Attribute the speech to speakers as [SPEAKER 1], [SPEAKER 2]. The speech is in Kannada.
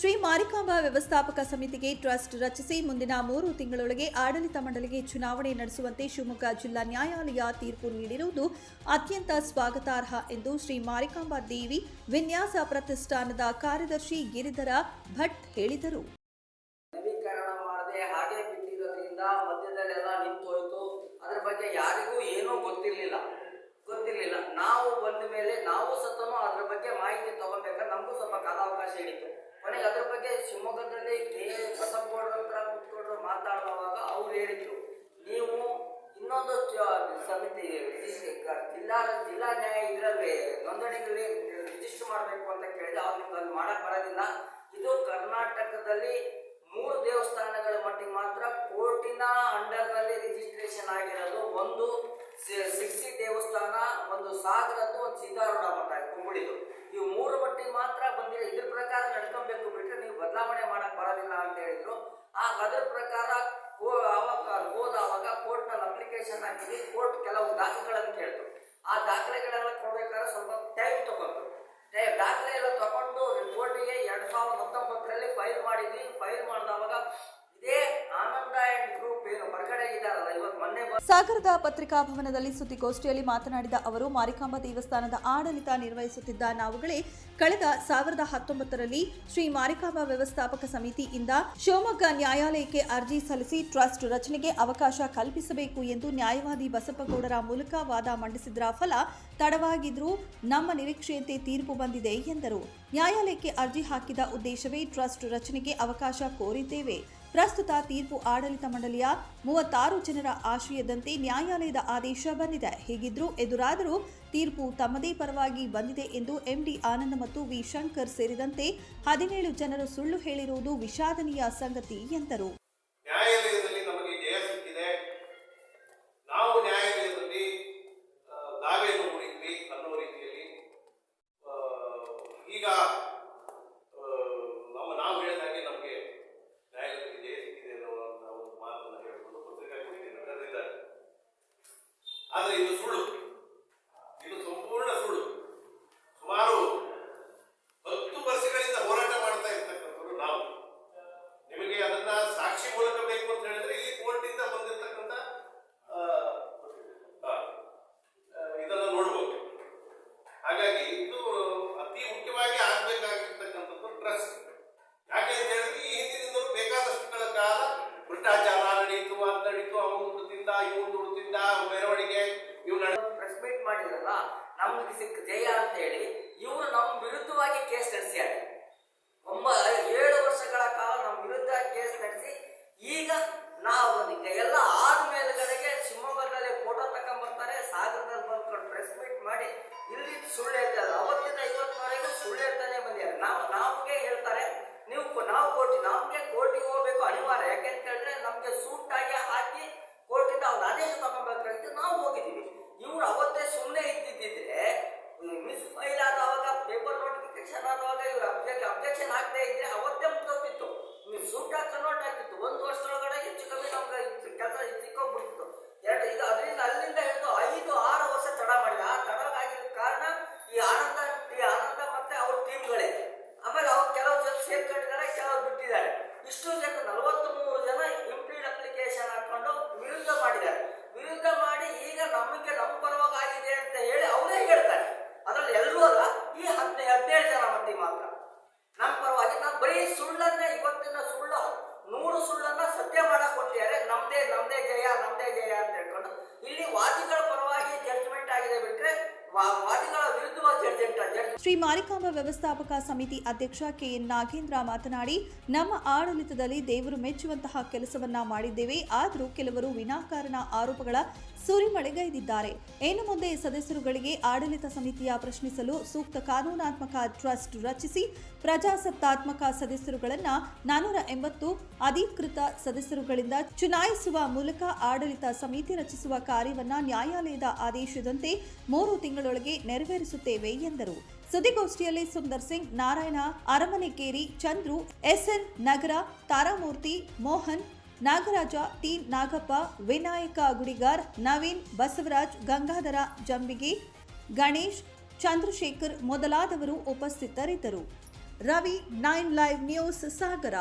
[SPEAKER 1] ಶ್ರೀ ಮಾರಿಕಾಂಬಾ ವ್ಯವಸ್ಥಾಪಕ ಸಮಿತಿಗೆ ಟ್ರಸ್ಟ್ ರಚಿಸಿ ಮುಂದಿನ ಮೂರು ತಿಂಗಳೊಳಗೆ ಆಡಳಿತ ಮಂಡಳಿಗೆ ಚುನಾವಣೆ ನಡೆಸುವಂತೆ ಶಿವಮೊಗ್ಗ ಜಿಲ್ಲಾ ನ್ಯಾಯಾಲಯ ತೀರ್ಪು ನೀಡಿರುವುದು ಅತ್ಯಂತ ಸ್ವಾಗತಾರ್ಹ ಎಂದು ಶ್ರೀ ಮಾರಿಕಾಂಬಾ ದೇವಿ ವಿನ್ಯಾಸ ಪ್ರತಿಷ್ಠಾನದ ಕಾರ್ಯದರ್ಶಿ ಗಿರಿಧರ ಭಟ್ ಹೇಳಿದರು.
[SPEAKER 2] ಹೋಯ್ತು ಬಗ್ಗೆ ಯಾರಿಗೂ ಏನೂ ಗೊತ್ತಿರಲಿಲ್ಲ. ಗೊತ್ತಿರಲಿಲ್ಲ. ನಾವು ಬಂದ ಮೇಲೆ ನಾವು ಸತನು ಅದರ ಬಗ್ಗೆ ಮಾಹಿತಿ ತಗೋಬೇಕಾದ್ರೆ ನಮಗೂ ಸ್ವಲ್ಪ ಕಾಲಾವಕಾಶ ಅದ್ರ ಬಗ್ಗೆ ಶಿವಮೊಗ್ಗದಲ್ಲಿ ಕೆ ಬಸಪ್ಪಗೌಡ್ರ ಹತ್ರ ಕೂತ್ಕೊಂಡು ಮಾತಾಡುವಾಗ ಅವ್ರು ಹೇಳಿದ್ರು, ನೀವು ಇನ್ನೊಂದು ಸಮಿತಿ ರಿಜಿಸ್ಟ್ರ್ ಜಿಲ್ಲಾ ಜಿಲ್ಲಾ ನ್ಯಾಯ ಇದರಲ್ಲಿ ನೋಂದಣಿಗಳಲ್ಲಿ ರಿಜಿಸ್ಟರ್ ಮಾಡಬೇಕು ಅಂತ ಕೇಳಿದ್ರೆ ಅವ್ರು ನಿಮ್ಗೆ ಅಲ್ಲಿ ಮಾಡಕ್ ಬರೋದಿಲ್ಲ. ಇದು ಕರ್ನಾಟಕದಲ್ಲಿ ಮೂರು ದೇವಸ್ಥಾನಗಳ ಮಟ್ಟಿಗೆ ಮಾತ್ರ ಕೋರ್ಟಿನ ಅಂಡರ್ನಲ್ಲಿ ರಿಜಿಸ್ಟ್ರೇಷನ್ ಆಗಿರೋದು. ಒಂದು ಸಿಕ್ಸಿ ದೇವಸ್ಥಾನ, ಒಂದು ಸಾಗರದ್ದು, ಒಂದು ಸಿದ್ಧಾರೂಢ ಮಠ ಕುಂಬಳಿದು ಇವು ಮೂರು ಮಟ್ಟಿಗೆ ಮಾತ್ರ ಬಂದಿದೆ ಇದ್ರ ಪ್ರಕಾರ ನಡ್ಕೊಬೇಕು ಬಿಟ್ರೆ ನೀವು ಬದಲಾವಣೆ ಮಾಡಕ್ ಬರೋದಿಲ್ಲ ಅಂತ ಹೇಳಿದ್ರು ಆಗ ಅದ್ರ ಪ್ರಕಾರ ಕೋ- ಅವಾಗ ಹೋದವಾಗ ಕೋರ್ಟ್ನಲ್ಲಿ ಅಪ್ಲಿಕೇಶನ್ ಹಾಕಿದ್ವಿ ಕೋರ್ಟ್ ಕೆಲವು ದಾಖಲೆಗಳನ್ನು ಕೇಳ್ತು ಆ ದಾಖಲೆಗಳೆಲ್ಲ ಕೊಡ್ಬೇಕಾದ್ರೆ ಸ್ವಲ್ಪ ಟೈಮ್ ತಗೊಂಡು ಟೈ- ದಾಖಲೆ ಎಲ್ಲ ತಗೊಂಡು ರಿಪೋರ್ಟಿಗೆ ಎರಡ್ ಸಾವಿರದ ಹತ್ತೊಂಬತ್ತರಲ್ಲಿ ಫೈಲ್ ಮಾಡಿದ್ವಿ ಫೈಲ್ ಮಾಡಿದವಾಗ ಇದೇ ಆನಂದ ಅಂಡ್ ಗ್ರೂಪ್ ಏನು ಹೊರಗಡೆ ಇದ್ದಾರಲ್ಲ ಇವತ್ತು ಮೊನ್ನೆ ಬಂದು
[SPEAKER 1] ಸಾಗರದ ಪತ್ರಿಕಾ ಭವನದಲ್ಲಿ ಸುದ್ದಿಗೋಷ್ಠಿಯಲ್ಲಿ ಮಾತನಾಡಿದ ಅವರು, ಮಾರಿಕಾಂಬಾ ದೇವಸ್ಥಾನದ ಆಡಳಿತ ನಿರ್ವಹಿಸುತ್ತಿದ್ದ ನಾವುಗಳೇ ಕಳೆದ ಸಾವಿರದ ಹತ್ತೊಂಬತ್ತರಲ್ಲಿ ಶ್ರೀ ಮಾರಿಕಾಂಬಾ ವ್ಯವಸ್ಥಾಪಕ ಸಮಿತಿಯಿಂದ ಶಿವಮೊಗ್ಗ ನ್ಯಾಯಾಲಯಕ್ಕೆ ಅರ್ಜಿ ಸಲ್ಲಿಸಿ ಟ್ರಸ್ಟ್ ರಚನೆಗೆ ಅವಕಾಶ ಕಲ್ಪಿಸಬೇಕು ಎಂದು ನ್ಯಾಯವಾದಿ ಬಸಪ್ಪಗೌಡರ ಮೂಲಕ ವಾದ ಮಂಡಿಸಿದ್ರ ಫಲ ತಡವಾಗಿದ್ರೂ ನಮ್ಮ ನಿರೀಕ್ಷೆಯಂತೆ ತೀರ್ಪು ಬಂದಿದೆ ಎಂದರು. ನ್ಯಾಯಾಲಯಕ್ಕೆ ಅರ್ಜಿ ಹಾಕಿದ ಉದ್ದೇಶವೇ ಟ್ರಸ್ಟ್ ರಚನೆಗೆ ಅವಕಾಶ ಕೋರಿದ್ದೇವೆ. ಪ್ರಸ್ತುತ ತೀರ್ಪು ಆಡಳಿತ ಮಂಡಳಿಯ ಮೂವತ್ತಾರು ಜನರ ಆಶಯದಂತೆ ನ್ಯಾಯಾಲಯದ ಆದೇಶ ಬಂದಿದೆ. ಹೀಗಿದ್ರೂ ಎದುರಾದರೂ ತೀರ್ಪು ತಮ್ಮದೇ ಪರವಾಗಿ ಬಂದಿದೆ ಎಂದು ಎಂಡಿ ಆನಂದ್ ಮತ್ತು ವಿ ಶಂಕರ್ ಸೇರಿದಂತೆ ಹದಿನೇಳು ಜನರು ಸುಳ್ಳು ಹೇಳಿರುವುದು ವಿಷಾದನೀಯ ಸಂಗತಿ ಎಂದರು
[SPEAKER 3] ನ್ಯಾಯಾಲಯದಲ್ಲಿ ನಮಗೆ ಜಯ ಸಿಕ್ಕಿದೆ ನಾವು ನ್ಯಾಯಾಲಯದಲ್ಲಿ ಆ, ದಾವೆಯನ್ನು ಹೂಡಿದ್ವಿ ಅನ್ನೋ ರೀತಿಯಲ್ಲಿ ಆ, ಈಗ ಆ, ನಮ್ಮ ನಾವು ಹೇಳಿದಾಗೆ ನಮಗೆ ನ್ಯಾಯಾಲಯದಲ್ಲಿ ಜಯ ಸಿಕ್ಕಿದೆ ಅನ್ನುವಂಥ ಒಂದು ಮಾತನ್ನು ಹೇಳಿಕೊಂಡು ಪತ್ರಿಕಾಗೋಷ್ಠಿಯನ್ನು ಕರೆದಿದ್ದಾರೆ ಆದರೆ ಇದು ಸುಳ್ಳು ಇದು ಸಂಪೂರ್ಣ ಸುಳ್ಳು ಸುಮಾರು ಹತ್ತು ವರ್ಷಗಳಿಂದ ಹೋರಾಟ ಮಾಡ್ತಾ ಇರ್ತಕ್ಕಂಥವ್ರು ನಾವು ನಿಮಗೆ ಅದನ್ನ ಸಾಕ್ಷಿ ಮೂಲಕ ಬೇಕು ಅಂತ ಹೇಳಿದ್ರೆ ಇಲ್ಲಿ ಕೋರ್ಟಿಂದ ಬಂದಿರತಕ್ಕಂಥ ಆ, ಆ, ಆ, ಇದನ್ನ ನೋಡ್ಬೋದು ಹಾಗಾಗಿ ಇದು ಅತಿ ಮುಖ್ಯವಾಗಿ ಆಗ್ಬೇಕಾಗಿರ್ತಕ್ಕಂಥದ್ದು ಟ್ರಸ್ಟ್ ಯಾಕೆ ಅಂತ ಹೇಳಿದ್ರೆ ಈ ಹಿಂದಿನಿಂದಲೂ ಬೇಕಾದಷ್ಟುಗಳ ಕಾಲ ಭ್ರಷ್ಟಾಚಾರ ನಡೀತು ಅದು ನಡೀತು ಅವನು ದುಡ್ಡು ತಿಂದ ಇವನು ದುಡ್ಡು ತಿಂದ ಮೆರವಣಿಗೆ ಇವ್ ನಡೆ
[SPEAKER 2] ಪ್ರೆಸ್ ಮೀಟ್ ಮಾಡಿದ್ರಲ್ಲ ನಮ್ಗೆ ಸಿಕ್ಕ ಜಯ ಅಂತ ಹೇಳಿ ಇವರು ನಮ್ಮ ವಿರುದ್ಧವಾಗಿ ಕೇಸ್ ನಡೆಸ್ಯಾರ ಒಂಬ ಏಳು ವರ್ಷಗಳ ಕಾಲ ನಮ್ಮ ವಿರುದ್ಧ ಕೇಸ್ ನಡೆಸಿ ಈಗ ನಾವು ಎಲ್ಲ ಆದ್ಮೇಲೆ ಕಡೆಗೆ ಶಿವಮೊಗ್ಗದಲ್ಲಿ ಫೋಟೋ ತಕೊಂಡ್ಬರ್ತಾರೆ ಸಾಗರದಲ್ಲಿ ಬಂದ್ಕೊಂಡು ಪ್ರೆಸ್ ಮೀಟ್ ಮಾಡಿ, ಇಲ್ಲಿ ಸುಳ್ಳು ಹೇಳ್ತಾರೆ ಅವತ್ತಿಂದ ಇವತ್ತಿನವರೆಗೂ ಸುಳ್ಳು ಹೇಳ್ತಾನೆ ಬಂದಿದ್ದಾರೆ. ನಾವು ನಮಗೆ ಹೇಳ್ತಾರೆ, ನೀವು ನಾವು ಕೊಟ್ಟು ನಮಗೆ ಕನ್ವರ್ಟ್ ಆಗ್ತಿತ್ತು ಒಂದು ವರ್ಷದೊಳಗಡೆ ಹೆಚ್ಚು ಕಮ್ಮಿ ನಮ್ಗೆ ಕೆಲಸ ಸಿಕ್ಕೋಗ್ಬಿಡ್ತಿತ್ತು ಎರಡು, ಇದು ಅದರಿಂದ ಅಲ್ಲಿಂದ ಹಿಡಿದು ಐದು, ಆರು ವರ್ಷ ತಡ ಮಾಡಿದ. ಆ ಆಗಿದ್ದ ಕಾರಣ ಈ ಆನಂದ ಈ ಆನಂದ ಮತ್ತೆ ಅವ್ರ ಟೀಮ್ಗಳೇ ಆಮೇಲೆ ಅವ್ರು ಕೆಲವು ಜನ ಸೇರ್ಕೊಂಡಿದ್ದಾರೆ, ಕೆಲವ್ರು ಬಿಟ್ಟಿದ್ದಾರೆ. ಇಷ್ಟು ಜನ ನಲವತ್ತ್ ಮೂರು ಜನ ಇಂಪ್ಲೀಡ್ ಅಪ್ಲಿಕೇಶನ್ ಹಾಕೊಂಡು ವಿರುದ್ಧ ಮಾಡಿದ್ದಾರೆ ವಿರುದ್ಧ ಮಾಡಿ ಈಗ ನಮಗೆ ನಮ್ಮ ಪರವಾಗಿ ಆಗಿದೆ ಅಂತ ಹೇಳಿ ಅವರೇ ಹೇಳ್ತಾರೆ ಅದ್ರಲ್ಲಿ ಎಲ್ಲರೂ ಅಲ್ಲ ಈ ಹದಿನೈದು ಹದಿನೇಳು ಜನ ಮಟ್ಟಿಗೆ ಮಾತ್ರ ನಮ್ಮ ಪರವಾಗಿ ನಾವು ಬರೀ ಸುಳ್ಳನ್ನೇ ಇವತ್ತಿನ ಸುಳ್ಳು ನೂರು ಸುಳ್ಳನ್ನ ಸತ್ಯ ಮಾಡಕ್ ಕೊಟ್ಟಿದ್ದಾರೆ ನಮ್ದೇ ನಮ್ದೇ ಜಯ ನಮ್ದೇ ಜಯ ಅಂತ ಹೇಳ್ಕೊಂಡು ಇಲ್ಲಿ ವಾದಿಗಳ ಪರವಾಗಿ ಜಡ್ಜ್ಮೆಂಟ್ ಆಗಿದೆ ಬಿಟ್ರೆ ವಾ- ವಾದಿಗಳ ವಿರುದ್ಧವಾಗಿ ಜಡ್ಜ್ಮೆಂಟ್ ಜಡ್ಜ್
[SPEAKER 1] ಶ್ರೀ ಮಾರಿಕಾಂಬ ವ್ಯವಸ್ಥಾಪಕ ಸಮಿತಿ ಅಧ್ಯಕ್ಷ ಕೆಎನ್ ನಾಗೇಂದ್ರ ಮಾತನಾಡಿ, ನಮ್ಮ ಆಡಳಿತದಲ್ಲಿ ದೇವರು ಮೆಚ್ಚುವಂತಹ ಕೆಲಸವನ್ನ ಮಾಡಿದ್ದೇವೆ. ಆದರೂ ಕೆಲವರು ವಿನಾಕಾರಣ ಆರೋಪಗಳ ಸುರಿಮಳೆಗೈದಿದ್ದಾರೆ. ಇನ್ನು ಮುಂದೆ ಸದಸ್ಯರುಗಳಿಗೆ ಆಡಳಿತ ಸಮಿತಿಯ ಪ್ರಶ್ನಿಸಲು ಸೂಕ್ತ ಕಾನೂನಾತ್ಮಕ ಟ್ರಸ್ಟ್ ರಚಿಸಿ, ಪ್ರಜಾಸತ್ತಾತ್ಮಕ ಸದಸ್ಯರುಗಳನ್ನ ನಾನೂರ ಎಂಬತ್ತು ಅಧಿಕೃತ ಸದಸ್ಯರುಗಳಿಂದ ಚುನಾಯಿಸುವ ಮೂಲಕ ಆಡಳಿತ ಸಮಿತಿ ರಚಿಸುವ ಕಾರ್ಯವನ್ನ ನ್ಯಾಯಾಲಯದ ಆದೇಶದಂತೆ ಮೂರು ತಿಂಗಳೊಳಗೆ ನೆರವೇರಿಸುತ್ತೇವೆ ಎಂದರು. ಸುದ್ದಿಗೋಷ್ಠಿಯಲ್ಲಿ Sundar Singh, Narayana, Aramanekeri, Chandru, S N Nagara, Taramurthy, Mohan, Nagaraja, T Nagappa, Vinayaka Gudigar, Naveen, Basavaraj, Gangadhara, Jambigi, Ganesh, Chandrashekar ಮೊದಲಾದವರು ಉಪಸ್ಥಿತರಿದ್ದರು. Ravi, nine live news, Sagara.